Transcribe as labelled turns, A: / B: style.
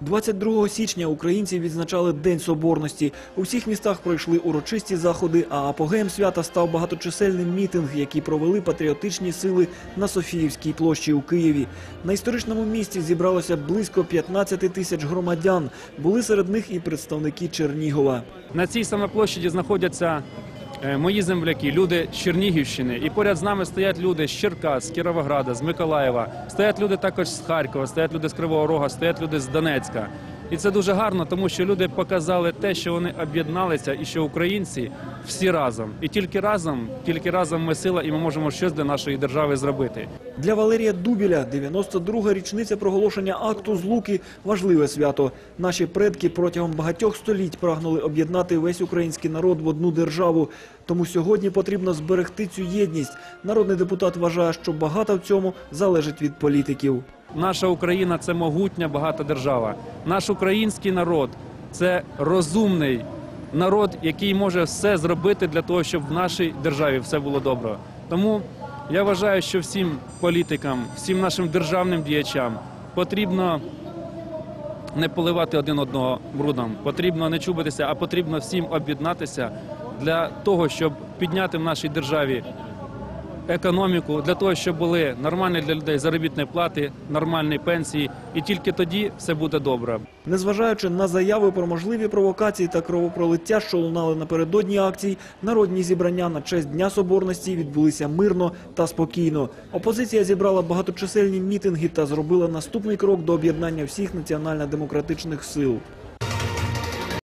A: 22 січня українці відзначали День Соборності. У всіх містах пройшли урочисті заходи, а апогеєм свята став багаточисельний мітинг, який провели патріотичні сили на Софіївській площі у Києві. На історичному місці зібралося близько 15 тисяч громадян. Були серед них і представники Чернігова.
B: На цій саме знаходяться мої земляки, люди з Чернігівщини. І поряд з нами стоять люди з Черкас, з Кіровограда, з Миколаєва. Стоять люди також з Харкова, стоять люди з Кривого Рога, стоять люди з Донецька. І це дуже гарно, тому що люди показали те, що вони об'єдналися, і що українці всі разом. І тільки разом, тільки разом ми сила, і ми можемо щось для нашої держави зробити.
A: Для Валерія Дубіля 92-га річниця проголошення акту злуки – важливе свято. Наші предки протягом багатьох століть прагнули об'єднати весь український народ в одну державу. Тому сьогодні потрібно зберегти цю єдність. Народний депутат вважає, що багато в цьому залежить від політиків.
B: Наша Україна це могутня багата держава. Наш український народ це розумний народ, який може все зробити для того, щоб в нашій державі все було добре. Тому я вважаю, що всім політикам, всім нашим державним діячам потрібно не поливати один одного брудом, потрібно не чубитися, а потрібно всім об'єднатися для того, щоб підняти в нашій державі економіку, для того, щоб були нормальні для людей заробітні плати, нормальні пенсії, і тільки тоді все буде добре.
A: Незважаючи на заяви про можливі провокації та кровопролиття, що лунали напередодні акцій, народні зібрання на честь Дня Соборності відбулися мирно та спокійно. Опозиція зібрала багаточисельні мітинги та зробила наступний крок до об'єднання всіх національно-демократичних сил.